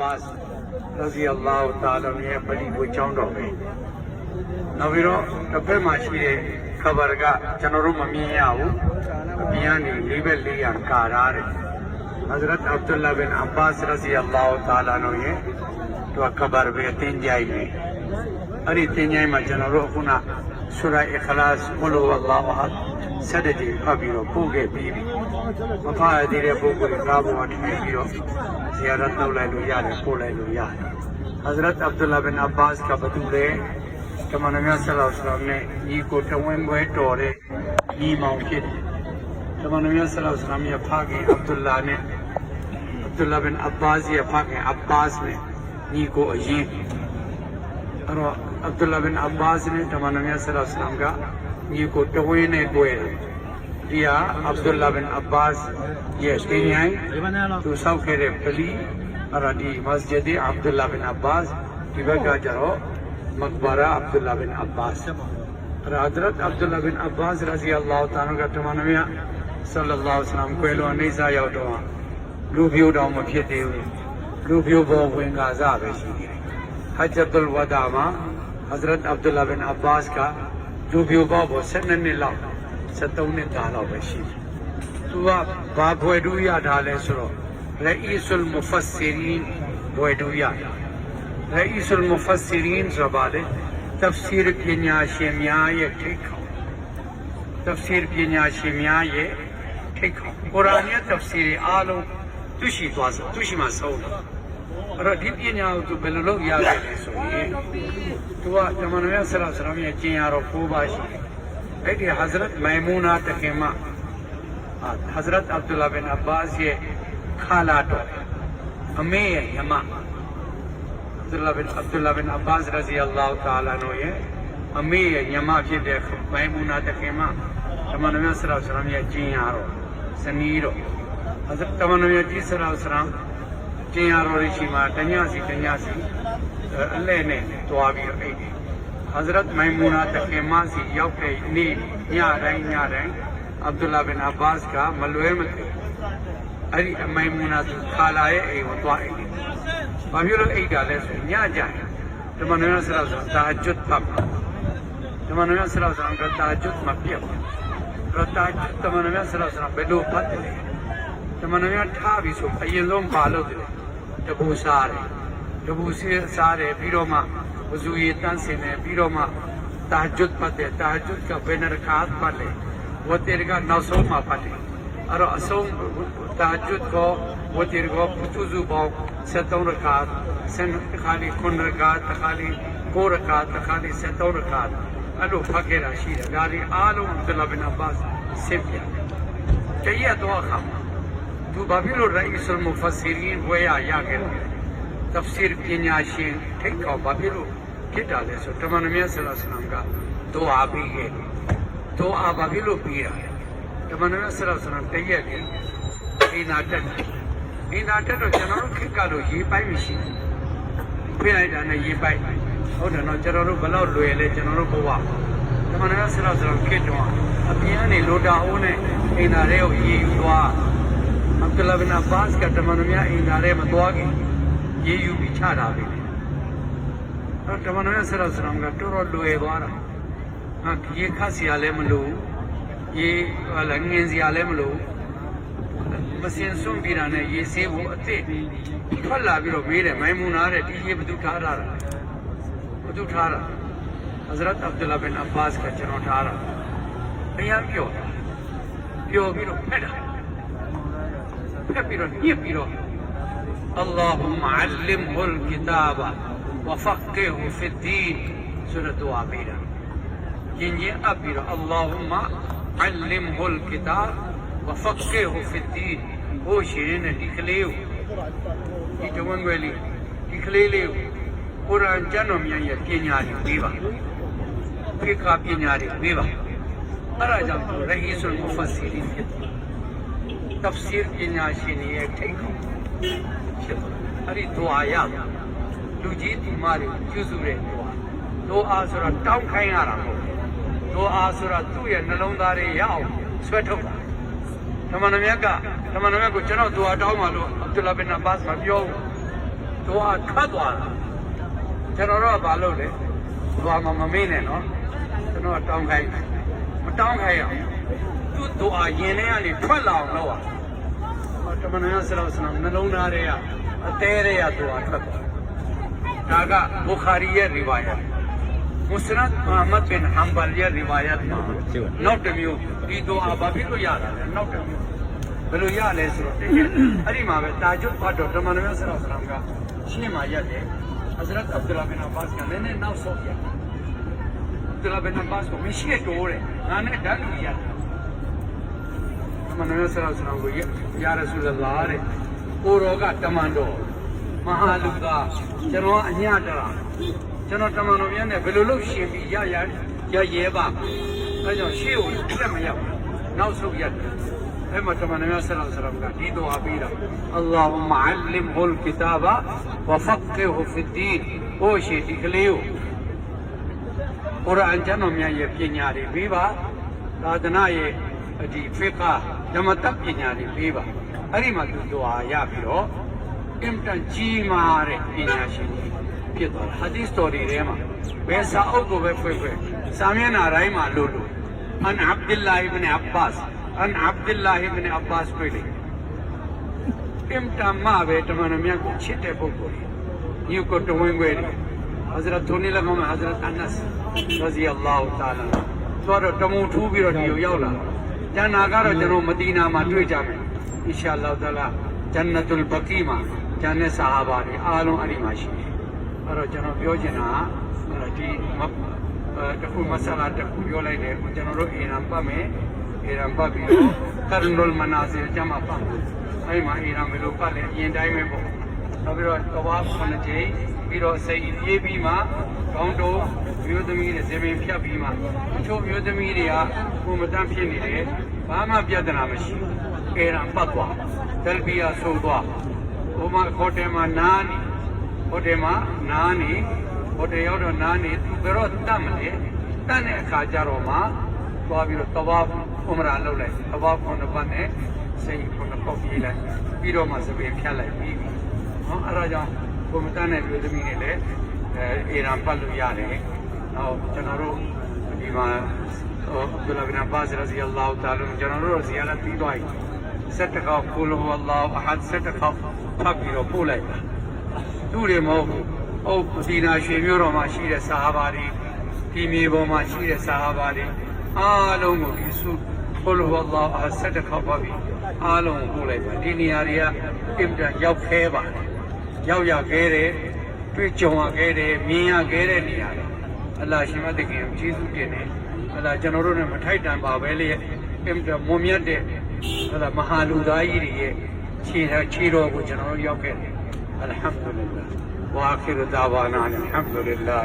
Abbas ရဇီအလ္လာဟူတာလာရဲ့ပရိဝေချောင်းတော်ပဲနောက်ပြီးတော့တစ်ဖက်မှာရှိတဲ့ခဘာကကျွန်တော်တို့မမြင်ရဘူးအပြင်ကနေလေးဘက်လေးရကာထားတယ် Hazrat Abdullah bin Abbas ရဇီအလ္လာဟူတာလာတို့ရဲ့သူကခဘာပဲအတ င်းကြိုက်နေအဲ့ဒီတင်းကြိုက်မှာကျွန်တော်တို့ခုနဆူရာအခလာစ်ဘလူဝလ္လာဟ်ဆက်တဲ့ဒီဖတ်ပြီးတော့ပို့ခဲ့ပြီးပြီမဖတ်ရသေးတဲ့ပုဂ္ဂိုလ်ကားပေါ်ထည့်ပြီးတော့ဇီယာရတ်လုပ်လိုက်လို့ရတယ်ပို့လိုက်လို့ရတယ် Hazrat Abdullah bin Abbas ကဘသူလဲတမန်တော်မြတ်ဆလောဆလမ်နဲ့ညီကိုတဝင်းပွဲတော်တဲ့ညီမောင်ဖြစ်တယ်တမန်တော်မြတ်ဆလောဆလမ်ရဲ့ဖခင် Abdullah နဲ့ Abdullah bin Abbas ရဲ့ဖခင် Abbas နဲ့ညီကိုအရင်အဲ့တော့ Abdullah bin Abbas နဲ့တမန်တော်မြတ်ဆလောဆလမ်ကညီကိုတဝင်းနဲ့တွေ့တယ်ဒီဟာ Abdullah bin Abbas ရဲ့တင်းញိုင်းသူဆောက်ခဲ့တဲ့ပလီအဲ့ဒါဒီ Masjid Abdullah bin Abbas ဒီဘက်ကကျတော့ Maqbara Abdullah bin Abbas အဲ့ဒါ Hazrat Abdullah bin Abbas ရဇီအလ္လာဟ်တာအာကတမန်တော်မြတ်ဆလ္လာလာဟ်အလိုင်း اور عبداللہ بن عباس نے تمانویہ صلی اللہ علیہ وسلم کا یہ کو ٹوین کوئے دیا عبداللہ بن عباس یہ تین آئیں تو سب کے رفتلی اور دی مسجد عبداللہ بن عباس کی بگا جارو مقبرہ عبداللہ بن عباس اور حضرت عبداللہ بن عباس رضی اللہ تعالیٰ کا تمانویہ صلی اللہ علیہ وسلم کوئلو نیزا یوٹوان لوبیو ڈاؤ مکھیتے ہوئے لوبیو بہو ہوئیں گا عذاب ہے Ra'isul Mufassirin ဘွယ်တူရတာ Ra'isul Mufassirin ဆိုပါလေ tafsir ပညာရှင်များရဲ့ထိတ်ခေါင်း tafsir ပညာရှင်များရဲ့ထိတ်ခေါင်းကုရ်အာန်ရဲ့ tafsir တွေအားလုံးသူရှိသွားစသူရှိမှဆုံးတယ်အဲ့တော့ဒီပညာကိုသူ ဘယ်လိုလုပ်ရလဲဆိုရင်သူကတမန်တော်ရဲ့ဆရာဆရာရဲ့ကျင့်ရတော့၉ပါးရှိတယ်အဲ့ဒီ Hazrat Maimuna တခင်မ Hazrat Abdullah bin Abbas ရဲ့ခါလာတော်အမေရဲ့ယမ Abdullah bin Abdullah bin Abbas ရဇီအလ္လာဟ်တာလာတို့ရဲ့အမေရဲ့ညမဖြစ်တဲ့မိုင်မူနာ တခင်မတမန်တော်မြတ်ဆရာဆရာရဲ့ကျင်းရတော့ဇနီးတော့အဲဒါတမန်တော်မြတ်ကြီးဆရာဆရာကျင်းရတော့ရှိမှာတညစီတညစီအလဲနဲ့တွားပြီးတော့အိတ်တယ် Hazrat Maimuna တခင်မစီရောက်တဲ့နေ့ညတိုင်းညတိုင်း Abdullah bin Abbas ကမလွဲမသွေအဲ့ဒီအမိုင်မူနာသူခါလာရဲ့အိမ်ကိုတွားအိတ်တယ် ။ဘာဖြစ်လို့အိတ်တာလဲဆိုရင်ညကြရင်ဓမ္မနရဆရာဆို တာဂျွတ်ပတ်ပါဓမ္မနရဆရာဆိုတာကတာဂျွတ်မပြတ်ပါ။တော့တာဂျွတ်ဓမ္မနရဆရာဆိုတာဘယ်လိုပတ်တယ်လဲ။ဓမ္မနရထားပြီဆိုအရင်ဆုံးပါလို့တယ်။တပူစားတယ်။တပူစီစားတယ်ပြီးတော့မှဝဇူရီတန်းစင်တယ်ပြီးတော့မှတာဂျွတ်ပတ်တယ်တာဂျွတ်ကဘယ်နှရကာတ်ပတ်လဲ။ဝတ်တေကနောက်ဆုံးမှပတ်တယ်။အဲ့တော့အဆုံးတာဂျွတ်ကိုဝတ်တေကိုပုသူစုပေါင်း73ရကာတ်ဆန်ခါလီ9ရကာတ်တခါလီ9ရကာတ်တခါလီ73ရကာတ်အဲ့လိုဖတ်ခဲ့တာရှိတယ်ဒါဒီအားလုံးအဗ္ဒလာဘင်အဘတ်ဆင်ပြတရတော့ခါ သူဘာဖြစ်လို့ရိုင်ဆူလ်မူဖက်ဆီရင်ဝဲရရခဲ့လဲတဖ်ဆီရ်ပညာရှင်ထိတ်ကောဘာဖြစ်လို့ဖြစ်တာလဲဆိုတမန်တော်မြတ်ဆလ္လာလဟ်အလัยဟိဝါစလမ်ကဒူအာပြီးခဲ့ဒူအာဘာဖြစ်လို့ပြီးတာလဲတမန်တော်မြတ်ဆလ္လာလဟ်အလัยဟိဝါစလမ်တရက်လေဒီနာတက်တယ်အင်းသာတက်တော့ကျွန်တော်တို့ခက်ကလို့ရေးပိုက်မရှိဘူးဖိလိုက်တာနဲ့ရေးပိုက်ဟုတ်တယ်နော်ကျွန်တော်တို့ဘယ်လောက်လွယ်လဲကျွန်တော်တို့ဘဝတမန်တော်ဆရာဆရာခက်တော့အပြင်ကနေလိုတာအိုးနဲ့အင်းသာတွေကိုရေးယူသွား عبداللہ بن عباس کا تمنیا ادارے بتوا گئی یہ یو پی چھاڑا آ ہاں، گئی اور ٹمانویا صلی اللہ علیہ وسلم کا ٹور اور لوے بارا ہاں یہ خاصی عالم لو یہ النگیزی عالم لو مسیح سن بھی رہنے یہ سے وہ اتے۔ پھلا بیرو میرے مہمون آ رہے تھی یہ بدو ٹھا رہا۔ رہا بدو ٹھا رہا۔ حضرت عبداللہ بن عباس کا چنو ٹھا رہا۔ ایام کیوں؟ کیوں بھی بیرو پھیڑا كبيرا كبيرا اللهم علمه الكتابة وفقه في الدين. سورة دعا بيرا ينجي أبيرا اللهم علمه الكتاب وفقه في الدين. هو شيرين دخليو يتوان ولي دخليليو قرآن جنم يعني بينياري بيبا. فقه بينياري بيبا. أراجع رئيس المفسرين. တော်မြတ်ရဲ့ပညာတွေပေးပါဖိခါပညာတွေပေးပါအဲ့ဒါကြောင့်ရဟီဆူလ်မူဖက်ဆီရီဖြစ်တဖ်ဆီရ်ပညာရှင်တွေရဲ့ထိတ်ခေါဖြစ်အဲ့ဒီဒွါရလူကြီးဒီမတွေပြုစုတဲ့ဒွါဒွါအားဆိုတာတောင်းခိုင်းရတာမဟုတ်ဒွါအားဆိုတာသူ့ရဲ့နှလုံးသားတွေရအောင်ဆွဲထုတ်တာဓမ္မနမြတ်ကဓမ္မနမြတ်ကိုကျွန်တော်ဒူအာတောင်းပါလို့အဗ္ဒူလာဘင်အဘတ်မပြောဘူးသွားထွက်သွားတာကျွန်တော်တို့ကဘာလုပ်လဲသွားမှမမေ့နဲ့နော်ကျွန်တော်ကတောင်းခိုင်းမတောင်းခိုင်းအောင် သူ့သွားရင်ထဲကနေထွက်လာအောင်လုပ်အောင်ဟောတမန်တော်ဆရာဆရာနှလုံးသားတွေကအသေးတွေကသွားထွက်သွားဒါကဘူခါရီရဲ့ရီဝါယတ် မုစနတ်မဟမဒ်ဘင်ဟမ်ဘလ်ရဲ့ရီဝါယတ်မှာနောက်တစ်မျိုးဒီတော့ဘာဖြစ်လို့ရတာလဲနောက်တစ်မျိုးဘယ်လိုရလဲဆိုတော့တကယ်အဲ့ဒီမှာပဲတာဂျွတ်ဖတ်တော့တ မန်တော်ဆရာဆရာကရှင်းမှာရက်တယ်ဟဇရတ်အဗ်ဒူလာဘင်အဘတ်ကလည်းနဲ့နောက်ဆုံးရက်အဗ်ဒူလာဘင်အဘတ်ကိုမရှိတော့တယ်ငါနဲ့ဓာတ်လူရတယ်တမန်တော်ဆရာဆရာကိုယာရဆူလလာတဲ့ကိုရောကတမန်တော်မဟာလူကကျွန်တော်အညတရာကျွန်တော်တမန်တော်များနဲ့ဘယ်လိုလုပ်ရှင်ပြီးရရရရဲပါအဲကြောင့်ရှေ့ကိုတက်မရောက်နောက်ဆုံးရတယ်အဲ့မှာတမန်တော်များဆရာဆရာကဒီတော့အပေးတာအလ္လာဟူမအလ္လမ်ဟူလ်ကီတာဘဝဖက္ကေဟူဖီဒီန်ဟိုရှိဒီကလေးကိုကုရ်အာန်ကျမ်းတော်များရဲ့ပညာတွေပေးပါသာသနာရဲ့ဒီဖိကာ ဓမ္မတပ်ပညာတွေပေးပါအဲ့ဒီမှာသူတို့ဟာရပြီးတော့အင်တန်ကြီးမားတဲ့ပညာရှင်တွေဖြစ်သွားတာဟာဒီစ်တော်တွေထဲမှာဘယ်စာအုပ်ကိုပဲဖွင့်ဖွင့်စာမျက်နှာတိုင်းမှာလို့လို့အန်အဗ်ဒူလာဟ်ဘင်အဗ္ဘာစ်အန်အဗ်ဒူလာဟ်ဘင်အဗ္ဘာစ်တွေ့တယ်အင်တန်မှာပဲတမန်တော်များကိုချစ်တဲ့ပုဂ္ဂိုလ်ညုကိုတဝင်းခွဲတယ် ရဇီအလ္လာဟူတာလာသွားတော့တမုံထူးပြီးတော့ဒီကိုရောက်လာကျန်နာကတော့ကျွန်တော်မဒီနာမှာတွေ့ကြမယ်အင်ရှာအလ္လာဟ်တာလာဂျန်နတ်လ်ဘကီမှာဂျန်နဲ့ဆာဟာဘာတွေအားလုံးအဲ့ဒီမှာရှိတယ်အဲ့တော့ကျွန်တော်ပြောချင်တာကဒီမအဲတခုမဆလာတခုပြောလိုက်တယ်ကျွန်တော်တို့အီရန်ပတ်မယ်အီရန်ပတ်ပြီးတော့ကာရန်ဒိုလ်မနာစီကျမပတ်မယ်အဲ့မှာအီရန်ဘယ်လိုပတ်လဲအရင်တိုင်းပဲပေါ့နောက်ပြီးတော့ကဘာခုနှစ်ချိန် ပြီးတော့စိတ်ပြေးပြီးမှကောင်းတော့မျိုးသမီးတွေဇေဘင်ဖြတ်ပြီးမှအချို့မျိုးသမီးတွေကကိုမတန်းဖြစ်နေတယ်ဘာမှပြဿနာမရှိဘူးအီရန်ပတ်သွားတယ်ဘီယာဆိုသွားဟိုမှာဟိုတယ်မှာနားနေဟိုတယ်မှာနားနေဟိုတယ်ရောက်တော့နားနေသူဘယ်တော့တတ်မလဲတတ်တဲ့အခါကျတော့မှသွားပြီးတော့တဘာဥမရာလုပ်လိုက်တဘာခုနှစ်ပတ်နဲ့စိတ်ခုနှစ်ပေါက်ပြေးလိုက်ပြီးတော့မှသပင်ဖြတ်လိုက်ပြီးပြီနော်အဲ့ဒါကြောင့် ကိုမတတ်တဲ့လူသမီးတွေလည်းအဲအီရန်ပတ်လို့ရတယ်နောက်ကျွန်တော်တို့ဒီမှာဟိုဘုရားဘင်ဘာဇရာဇီအလ္လာဟူတာလာကျွန်တော်တို့ဇီယာရတ်ပြီးသွားပြီဆက်တခေါက်ကုလဟူအလ္လာဟူအဟတ်ဆက်တခေါက်ဖတ်ပြီးတော့ပို့လိုက်ပါသူတွေမဟုတ်ဘူး။ဟုတ်ဒီနာရွှေမျိုးတော်မှာရှိတဲ့ဆာဟာဘာတွေဒီမြေပေါ်မှာရှိတဲ့ဆာဟာဘာတွေအားလုံးကိုဒီစုခေါ်လို့အလ္လာဟ်အဆက်တစ်ခေါက်ပါပြီ။အားလုံးကိုပို့လိုက်ပါဒီနေရာတွေကအင်တန်ရောက်ခဲပါတယ်။ ရောက်ရခဲ့တယ်တွေ့ကြုံရခဲ့တယ်မြင်ရခဲ့တဲ့နေရာတွေအလ္လာရှင်မသခင်ကိုကျေးဇူးတင်တယ်အလ္လာကျွန်တော်တို့နဲ့မထိုက်တန်ပါပဲလေအင်တာမွန်မြတ်တဲ့အဲဒါမဟာလူသားကြီးတွေရဲ့ခြေခြေတော်ကိုကျွန်တော်တို့ရောက်ခဲ့တယ်အလ်ဟမ်ဒူလ ل လာဝါခိရဒါဝါနာအလ်ဟမ်ဒူလ ل လာ